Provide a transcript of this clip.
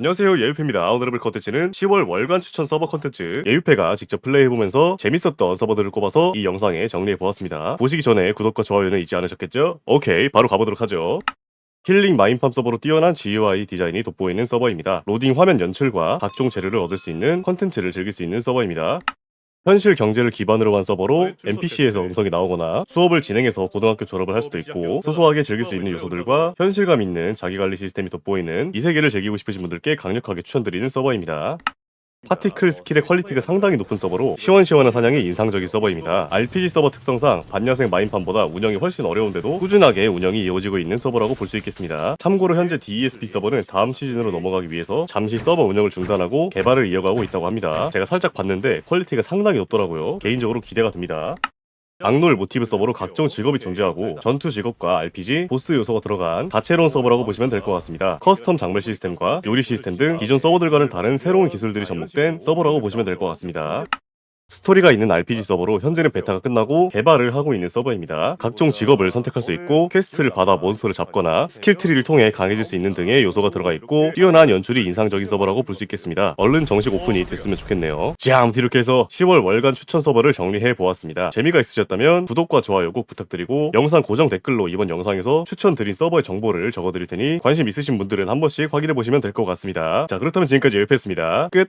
안녕하세요 예유페입니다 오늘 해볼 컨텐츠는 10월 월간 추천 서버 컨텐츠 예유페가 직접 플레이해보면서 재밌었던 서버들을 꼽아서 이 영상에 정리해보았습니다 보시기 전에 구독과 좋아요는 잊지 않으셨겠죠? 오케이 바로 가보도록 하죠 힐링 마인팜 서버로 뛰어난 GUI 디자인이 돋보이는 서버입니다. 로딩 화면 연출과 각종 재료를 얻을 수 있는 컨텐츠를 즐길 수 있는 서버입니다. 현실 경제를 기반으로 한 서버로 NPC에서 음성이 나오거나 수업을 진행해서 고등학교 졸업을 할 수도 있고 소소하게 즐길 수 있는 요소들과 현실감 있는 자기관리 시스템이 돋보이는 이 세계를 즐기고 싶으신 분들께 강력하게 추천드리는 서버입니다. 파티클 스킬의 퀄리티가 상당히 높은 서버로 시원시원한 사냥이 인상적인 서버입니다. RPG 서버 특성상 반야생 마인팜보다 운영이 훨씬 어려운데도 꾸준하게 운영이 이어지고 있는 서버라고 볼 수 있겠습니다. 참고로 현재 DESP 서버는 다음 시즌으로 넘어가기 위해서 잠시 서버 운영을 중단하고 개발을 이어가고 있다고 합니다. 제가 살짝 봤는데 퀄리티가 상당히 높더라고요. 개인적으로 기대가 됩니다. 악놀 모티브 서버로 각종 직업이 존재하고 전투 직업과 RPG, 보스 요소가 들어간 다채로운 서버라고 보시면 될 것 같습니다. 커스텀 작물 시스템과 요리 시스템 등 기존 서버들과는 다른 새로운 기술들이 접목된 서버라고 보시면 될 것 같습니다. 스토리가 있는 RPG 서버로 현재는 베타가 끝나고 개발을 하고 있는 서버입니다. 각종 직업을 선택할 수 있고 퀘스트를 받아 몬스터를 잡거나 스킬 트리를 통해 강해질 수 있는 등의 요소가 들어가 있고 뛰어난 연출이 인상적인 서버라고 볼 수 있겠습니다. 얼른 정식 오픈이 됐으면 좋겠네요. 자, 아무튼 이렇게 해서 10월 월간 추천 서버를 정리해 보았습니다. 재미가 있으셨다면 구독과 좋아요 꼭 부탁드리고 영상 고정 댓글로 이번 영상에서 추천드린 서버의 정보를 적어드릴 테니 관심 있으신 분들은 한 번씩 확인해 보시면 될 것 같습니다. 자, 그렇다면 지금까지 열패였습니다. 끝!